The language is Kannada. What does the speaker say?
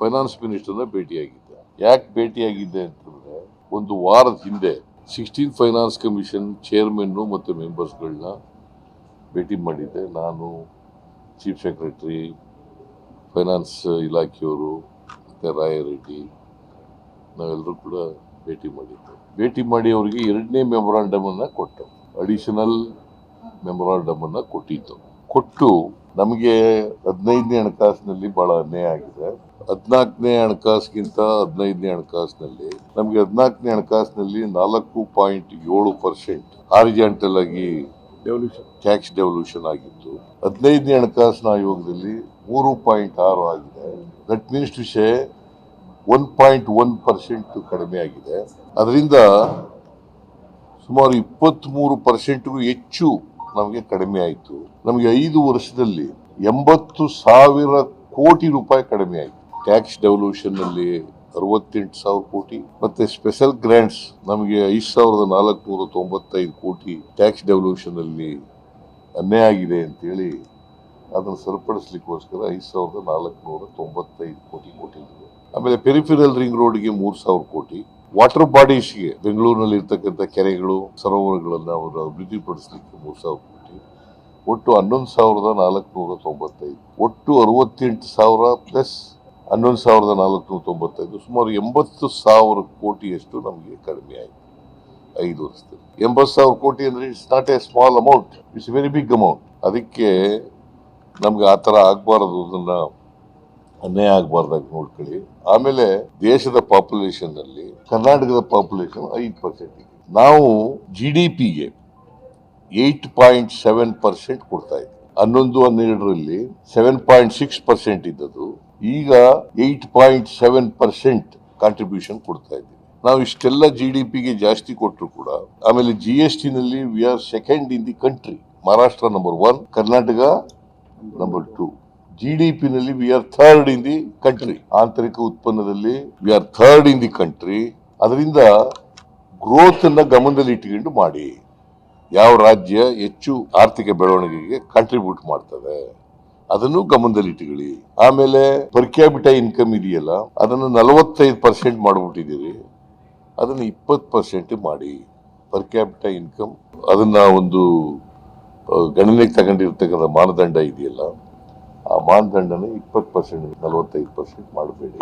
ಫೈನಾನ್ಸ್ ಮಿನಿಸ್ಟರ್ನ ಭೇಟಿಯಾಗಿದ್ದೆ. ಯಾಕೆ ಭೇಟಿಯಾಗಿದ್ದೆ ಅಂತಂದ್ರೆ, ಒಂದು ವಾರದ ಹಿಂದೆ ಸಿಕ್ಸ್ಟೀನ್ ಫೈನಾನ್ಸ್ ಕಮಿಷನ್ ಚೇರ್ಮನ್ನು ಮತ್ತು ಮೆಂಬರ್ಸ್ಗಳನ್ನ ಭೇಟಿ ಮಾಡಿದ್ದೆ. ನಾನು ಚೀಫ್ ಸೆಕ್ರೆಟರಿ, ಫೈನಾನ್ಸ್ ಇಲಾಖೆಯವರು, ಮತ್ತು ರಾಯರೆಡ್ಡಿ ನಾವೆಲ್ಲರೂ ಕೂಡ ಭೇಟಿ ಮಾಡಿದ್ದೆ. ಭೇಟಿ ಮಾಡಿ ಅವರಿಗೆ ಎರಡನೇ ಮೆಮೊರಾಂಡಮ್ ಅನ್ನ ಕೊಟ್ಟು ಅಡಿಷನಲ್ ಮೆಮೊರಾಂಡಮ್ ಅನ್ನ ಕೊಟ್ಟಿದ್ದು. ಕೊಟ್ಟು ನಮಗೆ ಹದಿನೈದನೇ ಹಣಕಾಸಿನಲ್ಲಿ ಬಹಳ ಅನ್ಯಾಯ ಆಗಿದೆ. ಹದಿನಾಲ್ಕನೇ ಹಣಕಾಸಿಗಿಂತ ಹದಿನೈದನೇ ಹಣಕಾಸಿನಲ್ಲಿ. ನಮಗೆ ಹದಿನಾಲ್ಕನೇ ಹಣಕಾಸಿನಲ್ಲಿ ನಾಲ್ಕು ಪಾಯಿಂಟ್ ಏಳು ಪರ್ಸೆಂಟ್ ಹಾರಿಜಾಂಟಲ್ ಆಗಿ ಟ್ಯಾಕ್ಸ್ ಡೆವಲ್ಯೂಷನ್ ಆಗಿತ್ತು. ಹದಿನೈದನೇ ಹಣಕಾಸಿನ ಆಯೋಗದಲ್ಲಿ ಮೂರು ಪಾಯಿಂಟ್ ಆರು ಆಗಿದೆ. ದಟ್ ಮೀನ್ಸ್ ಟು ಶೇ ಒನ್ ಪಾಯಿಂಟ್ ಒನ್ ಪರ್ಸೆಂಟ್ ಕಡಿಮೆ ಆಗಿದೆ. ಅದರಿಂದ ಸುಮಾರು ಇಪ್ಪತ್ತ್ಮೂರು ಪರ್ಸೆಂಟ್ಗೂ ಹೆಚ್ಚು ನಮಗೆ ಕಡಿಮೆ ಆಯಿತು. ನಮಗೆ ಐದು ವರ್ಷದಲ್ಲಿ ಎಂಬತ್ತು ಸಾವಿರ ಕೋಟಿ ರೂಪಾಯಿ ಕಡಿಮೆ ಆಯಿತು. ಟ್ಯಾಕ್ಸ್ ಡೆವಲ್ಯೂಷನ್ನಲ್ಲಿ ಅರವತ್ತೆಂಟು ಸಾವಿರ ಕೋಟಿ, ಮತ್ತೆ ಸ್ಪೆಷಲ್ ಗ್ರಾಂಟ್ಸ್ ನಮಗೆ ಐದು ಸಾವಿರದ ನಾಲ್ಕುನೂರ ತೊಂಬತ್ತೈದು ಕೋಟಿ ಟ್ಯಾಕ್ಸ್ ಡೆವಲ್ಯೂಷನಲ್ಲಿ ಅನ್ಯಾಯ ಆಗಿದೆ ಅಂತೇಳಿ ಅದನ್ನು ಸರಿಪಡಿಸ್ಲಿಕ್ಕೋಸ್ಕರ ಐದು ಸಾವಿರದ ನಾಲ್ಕುನೂರ ತೊಂಬತ್ತೈದು ಕೋಟಿ ಕೊಟ್ಟಿದ್ದೀವಿ. ಆಮೇಲೆ ಪೆರಿಫೆರಲ್ ರಿಂಗ್ ರೋಡ್ಗೆ ಮೂರು ಸಾವಿರ ಕೋಟಿ. ವಾಟರ್ ಬಾಡೀಸ್ಗೆ ಬೆಂಗಳೂರಿನಲ್ಲಿ ಇರ್ತಕ್ಕಂಥ ಕೆರೆಗಳು, ಸರೋವರಗಳನ್ನು ಅವರು ಅಭಿವೃದ್ಧಿಪಡಿಸಲಿಕ್ಕೆ ಮೂರು ಸಾವಿರ ಕೋಟಿ. ಒಟ್ಟು ಹನ್ನೊಂದು ಸಾವಿರದ ನಾಲ್ಕುನೂರ ತೊಂಬತ್ತೈದು, ಒಟ್ಟು ಅರವತ್ತೆಂಟು ಸಾವಿರ ಪ್ಲಸ್ ಹನ್ನೊಂದು ಸಾವಿರದ ನಾಲ್ಕುನೂರ ತೊಂಬತ್ತೈದು, ಸುಮಾರು ಎಂಬತ್ತು ಸಾವಿರ ಕೋಟಿಯಷ್ಟು ನಮಗೆ ಕಡಿಮೆ ಆಯಿತು. ಐದು ವರ್ಷದಲ್ಲಿ. ಎಂಬತ್ತು ಸಾವಿರ ಕೋಟಿ ಅಂದರೆ it's not a small amount it's very big amount ಅದಕ್ಕೆ ನಮ್ಗೆ ಆ ಥರ ಆಗಬಾರದು, ಅದನ್ನು ಅನ್ಯಾಯ ಆಗಬಾರ್ದಾಗಿ ನೋಡ್ಕೊಳ್ಳಿ. ಆಮೇಲೆ ದೇಶದ ಪಾಪ್ಯುಲೇಷನ್ನಲ್ಲಿ ಕರ್ನಾಟಕದ ಪಾಪ್ಯುಲೇಷನ್ ಐದು ಪರ್ಸೆಂಟ್ ನಾವು ಜಿ ಡಿ ಪಿಗೆ ಏಟ್ ಪಾಯಿಂಟ್ ಸೆವೆನ್ ಪರ್ಸೆಂಟ್ ಕೊಡ್ತಾ ಇದ್ದೀವಿ ಹನ್ನೊಂದು, ಹನ್ನೆರಡರಲ್ಲಿ ಸೆವೆನ್ ಪಾಯಿಂಟ್ ಸಿಕ್ಸ್ ಪರ್ಸೆಂಟ್ ಇದ್ದದ್ದು. ಈಗ eight point seven percent contribution ಕೊಡ್ತಾ ಇದ್ದೀವಿ. ನಾವು ಇಷ್ಟೆಲ್ಲ ಜಿ ಡಿ ಪಿಗೆ ಜಾಸ್ತಿ ಕೊಟ್ಟರು ಕೂಡ, ಆಮೇಲೆ ಜಿ ಎಸ್ ಟಿ ನಲ್ಲಿ we are second in the country Maharashtra number one Karnataka number two G D P ನಲ್ಲಿ we are third in the country ಆಂತರಿಕ ಉತ್ಪನ್ನದಲ್ಲಿ we are third in the country ಅದರಿಂದ ಗ್ರೋತ್ ಅನ್ನ ಗಮನದಲ್ಲಿ ಇಟ್ಕೊಂಡು ಮಾಡಿ. ಯಾವ ರಾಜ್ಯ ಹೆಚ್ಚು ಆರ್ಥಿಕ ಬೆಳವಣಿಗೆಗೆ ಕಾಂಟ್ರಿಬ್ಯೂಟ್ ಮಾಡ್ತದೆ. ಅದನ್ನು ಗಮನದಲ್ಲಿ ಇಟ್ಕೊಳ್ಳಿ ಆಮೇಲೆ ಪರ್ ಕ್ಯಾಪಿಟ ಇನ್ಕಮ್ ಇದೆಯಲ್ಲ, ಅದನ್ನು ನಲವತ್ತೈದು ಪರ್ಸೆಂಟ್ ಮಾಡಿಬಿಟ್ಟಿದ್ದೀರಿ. ಅದನ್ನು ಇಪ್ಪತ್ತು ಪರ್ಸೆಂಟ್ ಮಾಡಿ. ಪರ್ ಕ್ಯಾಪಿಟ ಇನ್ಕಮ್, ಅದನ್ನು ಒಂದು ಗಣನೆಗೆ ತಗೊಂಡಿರ್ತಕ್ಕಂಥ ಮಾನದಂಡ ಇದೆಯಲ್ಲ, ಆ ಮಾನದಂಡನ ಇಪ್ಪತ್ತು ಪರ್ಸೆಂಟ್, ನಲವತ್ತೈದು ಪರ್ಸೆಂಟ್ ಮಾಡಬೇಡಿ.